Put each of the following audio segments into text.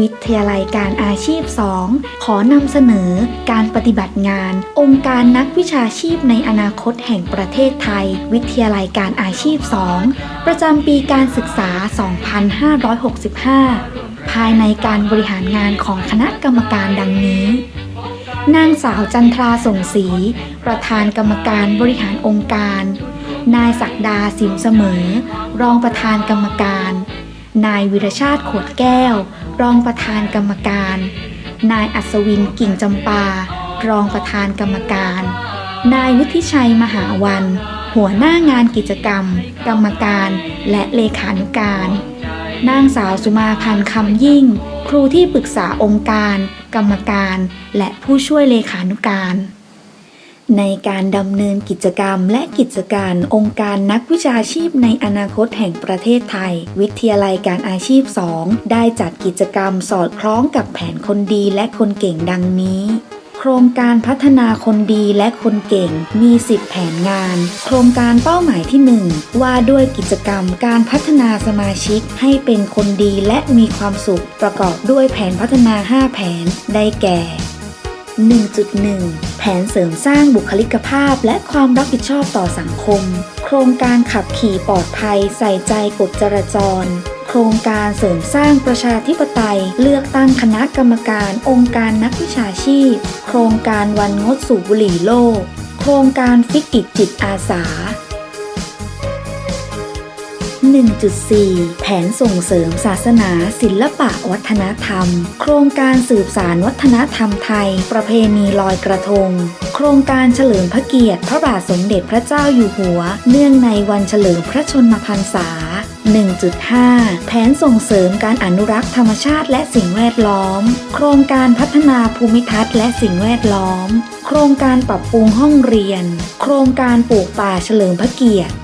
วิทยาลัยการอาชีพ 2 ขอนำเสนอการปฏิบัติงาน องค์การนักวิชาชีพในอนาคตแห่งประเทศไทย วิทยาลัยการอาชีพ 2 ประจำปีการศึกษา 2565 ภายในการบริหารงานของคณะกรรมการดังนี้ นางสาวจันทราส่งศรีประธานกรรมการบริหารองค์การ นายศักดาสิมเสมอ รองประธานกรรมการ นายวิรชาติขวดแก้ว รองประธานกรรมการ นายอัศวินกิ่งจำปา รองประธานกรรมการ นายวุฒิชัยมหาวัน หัวหน้างานกิจกรรม กรรมการและเลขานุการ นางสาวสุมาพันธ์คำยิ่ง ครูที่ปรึกษาองค์การ กรรมการ และผู้ช่วยเลขานุการ ในการดำเนินกิจกรรมและกิจการองค์การนักวิชาชีพในอนาคตแห่งประเทศไทย วิทยาลัยการอาชีพ 2 ได้จัดกิจกรรมสอดคล้องกับแผนคนดีและคนเก่งดังนี้ โครงการพัฒนาคนดีและคนเก่งมี 10 แผนงาน โครงการเป้าหมายที่ 1 ว่าด้วยกิจกรรมการพัฒนาสมาชิกให้เป็นคนดีและมีความสุขประกอบด้วยแผนพัฒนา 5 แผนได้แก่ 1.1 ผนเสริมสร้างบุคลิกภาพและความรับผิดชอบต่อสังคม โครงการขับขี่ปลอดภัยใส่ใจกฎจราจร โครงการเสริมสร้างประชาธิปไตย เลือกตั้งคณะกรรมการ องค์การนักวิชาชีพ โครงการวันงดสูบบุหรี่โลก โครงการฟิกอิจจิตอาสา 1.4 แผนส่งเสริมศาสนา ศิลปะวัฒนธรรม โครงการสืบสารวัฒนธรรมไทย ประเพณีลอยกระทง โครงการเฉลิมพระเกียรติ พระบาทสมเด็จพระเจ้าอยู่หัว เนื่องในวันเฉลิมพระชนมพรรษา1.5 แผนส่งเสริมการอนุรักษ์ธรรมชาติและสิ่งแวดล้อม โครงการพัฒนาภูมิทัศน์และสิ่งแวดล้อม โครงการปรับปรุงห้องเรียน โครงการปลูกป่าเฉลิมพระเกียรติ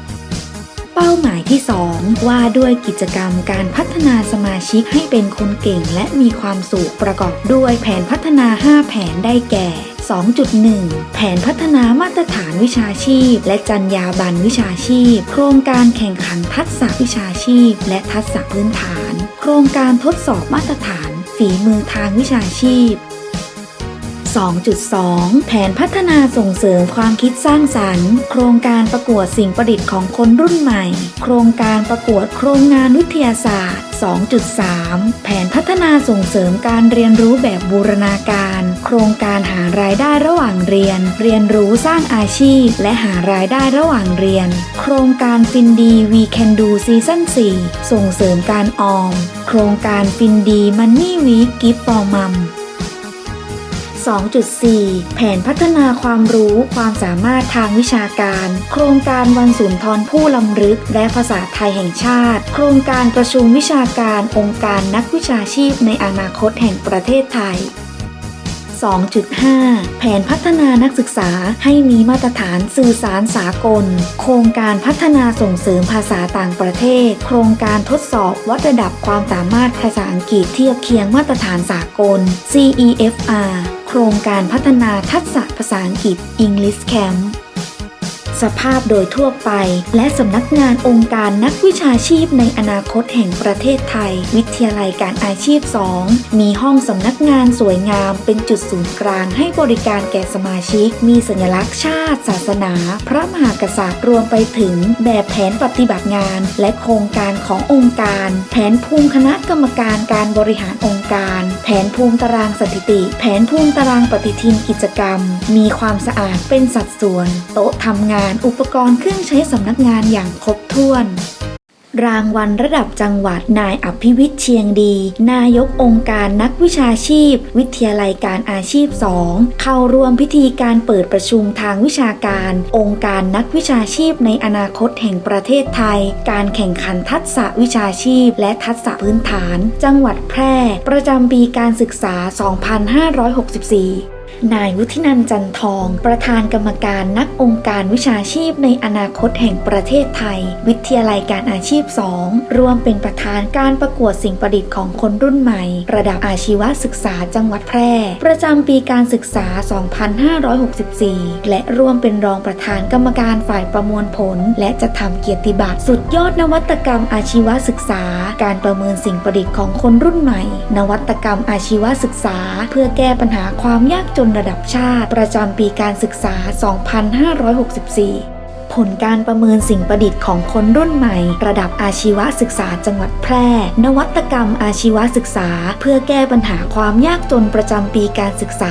เป้าหมายที่ 2 ว่าด้วยกิจกรรมการพัฒนาสมาชิกให้เป็นคนเก่งและมีความสุขประกอบด้วยแผนพัฒนา 5 แผนได้แก่ 2.1 แผนพัฒนามาตรฐานวิชาชีพ และจรรยาบรรณวิชาชีพ โครงการแข่งขันทักษะวิชาชีพ และทักษะพื้นฐาน โครงการทดสอบมาตรฐาน ฝีมือทางวิชาชีพ 2.2 แผนพัฒนาส่งเสริมความคิดสร้างสรรค์ โครงการประกวดสิ่งประดิษฐ์ของคนรุ่นใหม่ โครงการประกวดโครงงานวิทยาศาสตร์ 2.3 แผนพัฒนาส่งเสริมการเรียนรู้แบบบูรณาการ โครงการหารายได้ระหว่างเรียน เรียนรู้สร้างอาชีพ และหารายได้ระหว่างเรียน โครงการฟินดี We Can Do ซีซั่น4ส่งเสริมการออม โครงการฟินดี Money Week Gift for Mom 2.4 แผนพัฒนาความรู้ความสามารถทางวิชาการ โครงการวันสุนทรผู้ลำลึก และภาษาไทยแห่งชาติ โครงการประชุมวิชาการองค์การนักวิชาชีพในอนาคตแห่งประเทศไทย 2.5 แผนพัฒนานักศึกษาให้มีมาตรฐานสื่อสารสากล โครงการพัฒนาส่งเสริมภาษาต่างประเทศ โครงการทดสอบวัดระดับความสามารถภาษาอังกฤษเทียบเคียงมาตรฐานสากล CEFR โครงการพัฒนาทักษะภาษาอังกฤษ English Camp สภาพโดยทั่วไป และสำนักงานองค์การนักวิชาชีพในอนาคตแห่งประเทศไทย วิทยาลัยการอาชีพ 2 มีห้องสำนักงานสวยงามเป็นจุดศูนย์กลางให้บริการแก่สมาชิก มีสัญลักษณ์ชาติ ศาสนา พระมหากษัตริย์รวมไปถึงแบบแผนปฏิบัติงาน และโครงการขององค์การ แผนภูมิคณะกรรมการการบริหารองค์การ แผนภูมิตารางสถิติ แผนภูมิตารางปฏิทินกิจกรรม มีความสะอาดเป็นสัดส่วน โต๊ะทำงานอุปกรณ์เครื่องใช้สำนักงานอย่างครบถ้วน รางวัลระดับจังหวัดนายอภิวิทย์เชียงดี นายกองค์การนักวิชาชีพ วิทยาลัยการอาชีพ 2 เข้าร่วมพิธีการเปิดประชุมทางวิชาการ องค์การนักวิชาชีพในอนาคตแห่งประเทศไทย การแข่งขันทักษะวิชาชีพ และทักษะพื้นฐาน จังหวัดแพร่ ประจำปีการศึกษา 2564 นายวุฒินันจันทอง ประธานกรรมการนักองค์การวิชาชีพในอนาคตแห่งประเทศไทย วิทยาลัยการอาชีพ 2 ร่วมเป็นประธานการประกวดสิ่งประดิษฐ์ของคนรุ่นใหม่ ระดับอาชีวศึกษาจังหวัดแพร่ ประจำปีการศึกษา 2564 และร่วมเป็นรองประธานกรรมการฝ่ายประมวลผล และจะทำเกียรติบัตรสุดยอดนวัตกรรมอาชีวศึกษา การประเมินสิ่งประดิษฐ์ของคนรุ่นใหม่ นวัตกรรมอาชีวศึกษา เพื่อแก้ปัญหาความยากจนระดับชาติ ประจำปีการศึกษา 2564 ผลการประเมินสิ่งประดิษฐ์ของคนรุ่นใหม่ ระดับอาชีวศึกษาจังหวัดแพร่ นวัตกรรมอาชีวศึกษา เพื่อแก้ปัญหาความยากจนประจำปีการศึกษา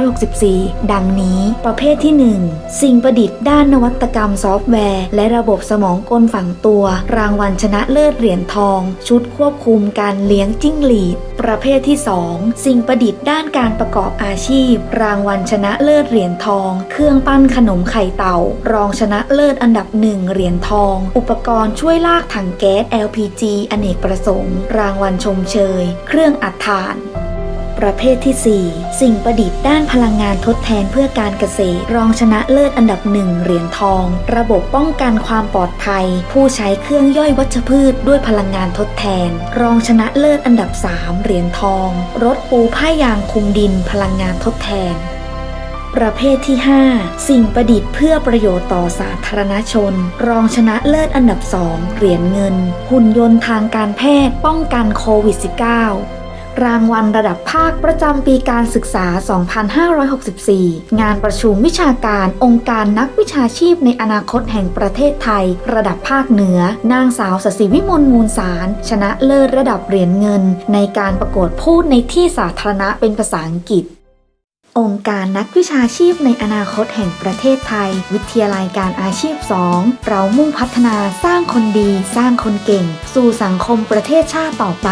2564 ดังนี้ ประเภทที่ 1 สิ่งประดิษฐ์ด้านนวัตกรรมซอฟต์แวร์ และระบบสมองกลฝังตัว รางวัลชนะเลิศเหรียญทอง ชุดควบคุมการเลี้ยงจิ้งหรีด ประเภทที่ 2 สิ่งประดิษฐ์ด้านการประกอบอาชีพ รางวัลชนะเลิศเหรียญทอง เครื่องปั้นขนมไข่เต่ารองชนะเลิศอันดับหนึ่งเหรียญทอง อุปกรณ์ช่วยลากถังแก๊ส LPG อเนกประสงค์ รางวัลชมเชย เครื่องอัดทาน ประเภทที่ 4 สิ่งประดิษฐ์ด้านพลังงานทดแทนเพื่อการเกษตร รองชนะเลิศอันดับหนึ่งเหรียญทอง ระบบป้องกันความปลอดภัย ผู้ใช้เครื่องย่อยวัชพืชด้วยพลังงานทดแทน รองชนะเลิศอันดับ 3 เหรียญทอง รถปูผ้ายางคุมดินพลังงานทดแทน ประเภทที่ 5 สิ่งประดิษฐ์เพื่อประโยชน์ต่อสาธารณชน รองชนะเลิศอันดับ 2 เหรียญเงิน หุ่นยนต์ทางการแพทย์ป้องกันโควิด -19 รางวัลระดับภาคประจำปีการศึกษา 2564 งานประชุมวิชาการองค์การนักวิชาชีพในอนาคตแห่งประเทศไทย ระดับภาคเหนือ นางสาวสศิวิมลมูลสาร ชนะเลิศระดับเหรียญเงิน ในการประกวดพูดในที่สาธารณะเป็นภาษาอังกฤษ องค์การนักวิชาชีพในอนาคตแห่งประเทศไทย วิทยาลัยการอาชีพ 2 เรามุ่งพัฒนาสร้างคนดี สร้างคนเก่ง สู่สังคมประเทศชาติต่อไป